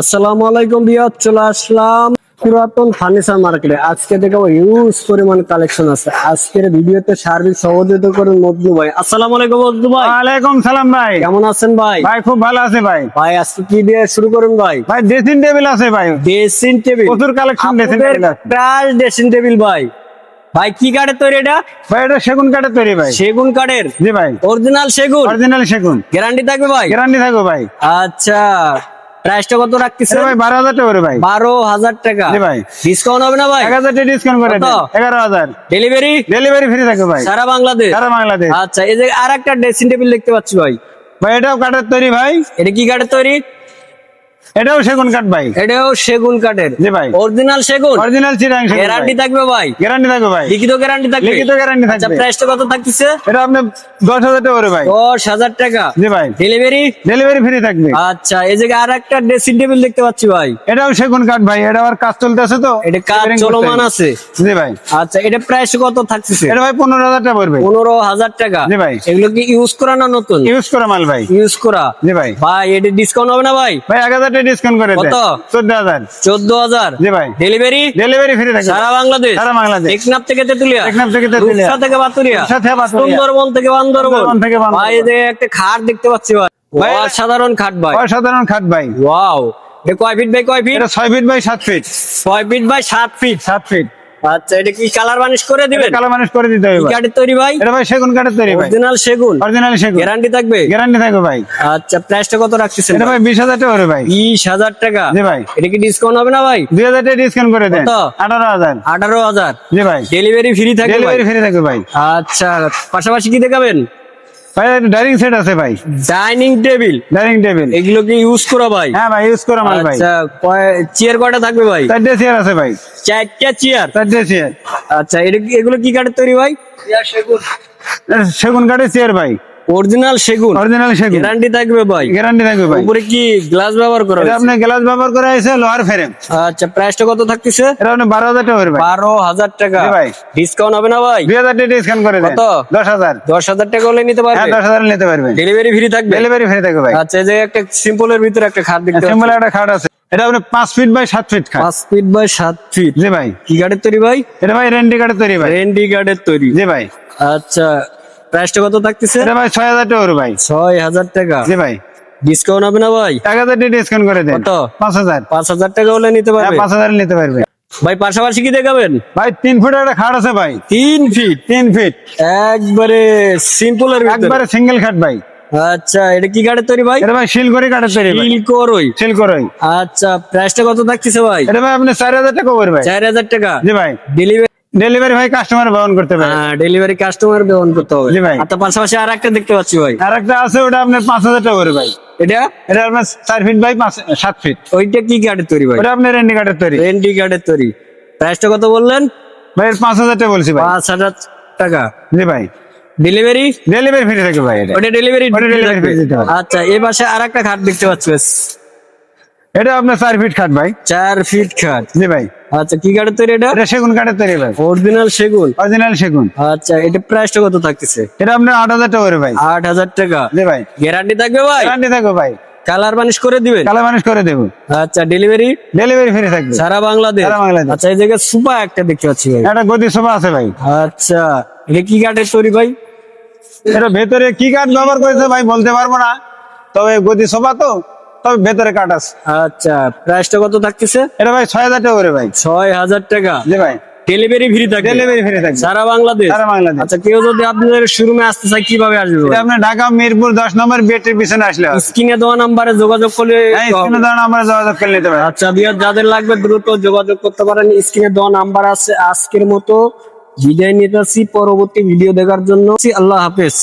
আসসালামু আলাইকুম বিয়ার চলে আসলাম পুরাতন ফার্নিচার মার্কেটে। আজকে দেখাবো হিউজ পরিমাণ কালেকশন আছে। আজকের ভিডিওতে সার্বিক সহযোগিতা করেন মজনু ভাই। আসসালামু আলাইকুম মজনু ভাই। ওয়ালাইকুম সালাম ভাই। কেমন আছেন ভাই? ভাই খুব ভালো আছে ভাই। ভাই আজকে কি দিয়ে শুরু করুন ভাই? ভাই ড্রেসিং টেবিল আছে ভাই। ড্রেসিং টেবিল প্রচুর কালেকশন ড্রেসিং টেবিল প্রায় ড্রেসিং টেবিল ভাই। ভাই কি কাঠের তৈরি এটা? ভাই এটা সেগুন কাঠের তৈরি ভাই। সেগুন কাঠের? জি ভাই। অরিজিনাল সেগুন? অরিজিনাল সেগুন। গ্যারান্টি থাকবে ভাই? গ্যারান্টি থাকবে ভাই। আচ্ছা। প্রাইসটা কত রাখতেছে ভাই বারো হাজার টাকা করে ভাই। বারো হাজার টাকা। জি ভাই। ডিসকাউন্ট হবে না ভাই? এক হাজার টাকা ডিসকাউন্ট করে? দেন। এগারো হাজার। ডেলিভারি ডেলিভারি ফ্রি থাকবে ভাই। সারা বাংলাদেশ? সারা বাংলাদেশ। আচ্ছা এই যে আর একটা ড্রেসিং টেবিল দেখতে পাচ্ছি ভাই। ভাই এটাও কাঠের তৈরি ভাই। এটা কি কাঠের তৈরি? এটাও সেগুন কাঠ ভাই। এটাও সেগুন কাঠের। জি ভাই। অরিজিনাল সেগুন? অরিজিনাল চিরাং সেগুন গ্যারান্টি থাকবে ভাই। গ্যারান্টি থাকবে ভাই। লিখিত গ্যারান্টি থাকবে? লিখিত গ্যারান্টি আচ্ছা প্রাইসটা কত থাকতেছে? এটা আপনি দশ হাজার টাকা করে ভাই। দশ হাজার টাকা। জি ভাই। ডেলিভারি ডেলিভারি ফ্রি থাকবে। আচ্ছা এই যে আর একটা ড্রেসিং টেবিল দেখতে পাচ্ছি ভাই। এটাও সেগুন কাঠ ভাই। এটা আবার কাজ চলতেছে তো। এটা কাজ চলমান আছে। জি ভাই। আচ্ছা এটা প্রাইস কত থাকতেছে? এটা ভাই পনেরো হাজার টাকা পড়বে। পনেরো হাজার টাকা। জি ভাই। এগুলো কি ইউজ করা না নতুন? ইউজ করা মাল ভাই। ইউজ করা। জি ভাই। ভাই এটা ডিসকাউন্ট হবে না ভাই? ভাই এক হাজার টাকা ডিসকাউন্ট করে কত? চোদ্দ হাজার। চোদ্দ হাজার। জি ভাই। ডেলিভারি ডেলিভারি ফ্রি থাকবে। সারা বাংলাদেশ? সারা বাংলাদেশ। টেকনাফ থেকে তেতুলিয়া? টেকনাফ থেকে তেতুলিয়া। রূপসা থেকে বাতুরিয়া? রূপসা থেকে বাতুরিয়া। সুন্দরবন থেকে বান্দরবন? থেকে বান্দরবন। ভাই যে একটা খাট দেখতে পাচ্ছি ভাই। ভাই, সাধারণ খাট ভাই। অসাধারণ খাট ভাই। ওয়াও। কয় ফিট বাই কয় ফিট? এটা ছয় ফিট বাই সাত ফিট। ছয় ফিট বাই সাত ফিট। সাত ফিট। আচ্ছা এটা কি কালার বানিশ করে দিবেন? কালার মানুষ করে দিতে হবে কাঠের তৈরি ভাই? এটা ভাই সেগুন কাঠের তৈরি ভাই। অরিজিনাল সেগুন? অরিজিনাল সেগুন। গ্যারান্টি থাকবে? গ্যারান্টি থাকবে ভাই। আচ্ছা প্রাইসটা কত রাখতেছেন এটা ভাই? বিশ হাজার টাকা করে ভাই। বিশ হাজার টাকা? জি ভাই। এটা কি ডিসকাউন্ট হবে না ভাই? দুই হাজার টাকা ডিসকাউন্ট করে দেন। কত? আঠারো হাজার। আঠারো হাজার। জি ভাই। ডেলিভারি ফ্রি থাকবে ডেলিভারি ফ্রি থাকবে ভাই। আচ্ছা পাশাপাশি কি দেখাবেন? ভাই ডাইনিং সেট আছে ভাই। ডাইনিং টেবিল ডাইনিং টেবিল এগুলো কি ইউজ করা ভাই? হ্যাঁ ভাই ইউজ করা মাল ভাই। আচ্ছা চেয়ার কয়টা থাকবে ভাই? চারটে চেয়ার আছে ভাই। চারটা চেয়ার চারটে চেয়ার আচ্ছা এগুলো কি কাঠের তৈরি ভাই? সেগুন। কাঠের চেয়ার ভাই। অরিজিনাল সেগুন। অরিজিনাল সেগুন। গ্যারান্টি থাকবে ভাই। গ্যারান্টি থাকবে ভাই। উপরে কি গ্লাস ব্যবহার করা হয়েছে? আপনি গ্লাস ব্যবহার করে আছে লোহার ফ্রেম আচ্ছা প্রাইসটা কত থাকতেছে? এটা আপনি বারো হাজার টাকা করে ভাই। বারো হাজার টাকা। ভাই। ডিসকাউন্ট হবে না ভাই? দুই হাজার টাকা ডিসকাউন্ট করে দেন। কত? দশ হাজার। দশ হাজার টাকা হলে নিতে হ্যাঁ পারবে দশ হাজার নিতে পারবেন ডেলিভারি ফ্রি থাকবে? ডেলিভারি ফ্রি থাকবে ভাই। আচ্ছা এই যে একটা সিম্পলের ভিতরে একটা খাট দেখতে সিম্পল একটা খাট আছে। এটা আপনি পাঁচ ফিট বাই সাত ফিট খাট। পাঁচ ফিট বাই সাত ফিট জি ভাই। কি কাঠের তৈরি ভাই? এটা ভাই রেন্টি কাঠের তৈরি ভাই। রেন্ডি কাঠের তৈরি। জি ভাই। আচ্ছা প্রাইসটা কত থাকতেছে? ভাই ছয় হাজার টাকা ভাই। ছয় হাজার টাকা। জি ভাই। ডিসকাউন্ট হবে না ভাই? হাজার ডিসকাউন্ট করে দেন। কত? পাঁচ হাজার। পাঁচ হাজার টাকা হলে নিতে হ্যাঁ পারবে? পাঁচ হাজার নিতে পারবে। ভাই পাশাপাশি কি দেখাবেন? ভাই তিন ফুট একটা খাট আছে ভাই। তিন ফিট? তিন ফিট। একবারে সিম্পলের ভিতরে। একবারে সিঙ্গেল খাট ভাই। আচ্ছা এটা কি কাঠের তৈরি ভাই? এটা ভাই শিলকড়ি কাঠের তৈরি ভাই। শিলকরই শিলকড়ি আচ্ছা প্রাইসটা কত থাকতেছে ভাই? এটা ভাই আপনি চার হাজার টাকা করবে ভাই। চার হাজার টাকা। জি ভাই। ডেলিভারি ডেলিভারি ভাই কাস্টমার বহন করতে পারে। ডেলিভারি কাস্টমার ব্যবহার করতে হবে। ভাই। আর পাশাপাশি আর একটা দেখতে পাচ্ছি ভাই। আর একটা আছে ওটা আপনার পাঁচ হাজার টাকা করে ভাই। এটা? এটা আপনার চার ফিট বাই পাঁচ সাত ফিট ওইটা কি কাঠের তৈরি ভাই? ওটা আপনার রেন্টি কাঠের তৈরি। রেন্ডি কাঠের তৈরি। প্রাইসটা কত বললেন? ভাই পাঁচ হাজার টাকা বলছি ভাই। পাঁচ হাজার টাকা। জি ভাই। ডেলিভারি ডেলিভারি ফ্রি থাকবে ভাই এটা। ওটা ডেলিভারি ওটা delivery fee আচ্ছা এই পাশে আর একটা খাট দেখতে পাচ্ছি। এটা আপনার চার ফিট খাট ভাই। চার ফিট খাট জি ভাই। আচ্ছা কি কাঠের তৈরি এটা? এটা সেগুন কাঠের তৈরি ভাই। অরিজিনাল সেগুন? অরিজিনাল সেগুন। আচ্ছা এটা প্রাইসটা কত থাকতেছে? এটা আপনার আট হাজার টাকা ভাই। আট হাজার টাকা। জি ভাই। গ্যারান্টি থাকবে ভাই? গ্যারান্টি থাকবে ভাই। কালার বানিশ করে দিবেন? কালো মানুষ করে দেবো। আচ্ছা ডেলিভারি ডেলিভারি ফ্রি থাকবে। সারা বাংলাদেশ? সারা বাংলাদেশ। আচ্ছা এই জায়গায় সুপা একটা দেখতে পাচ্ছি ভাই। একটা গদি সোফা আছে ভাই। আচ্ছা এটা কি কাঠের তৈরি ভাই? এটা ভেতরে কি কাঠ ব্যবহার করেছে ভাই বলতে পারব না। তবে গদি সোফা তো। তবে ভেতরে কাঠ আছে। আচ্ছা প্রাইসটা কত থাকতেছে? এটা ভাই ছয় হাজার টাকা করে ভাই। ছয় হাজার টাকা? জি ভাই। ডেলিভারি ফ্রি থাকবে? ডেলিভারি ফ্রি থাকবে। সারা বাংলাদেশ? সারা বাংলাদেশ। আচ্ছা কেউ যদি আপনাদের শোরুমে আসতে চায় কীভাবে আসবে এটা আপনার ঢাকা মিরপুর দশ নম্বর বেটের পিছনে আসলে স্ক্রিনে দেওয়া নাম্বারে যোগাযোগ করলে হ্যাঁ স্ক্রিনে যোগাযোগ করে নিতে আচ্ছা বিয়ার যাদের লাগবে দ্রুত যোগাযোগ করতে পারেন স্ক্রিনে দেওয়া নাম্বার আছে। আজকের মতো বিদায় নিতেছি। পরবর্তী ভিডিও দেখার জন্য আল্লাহ হাফেজ।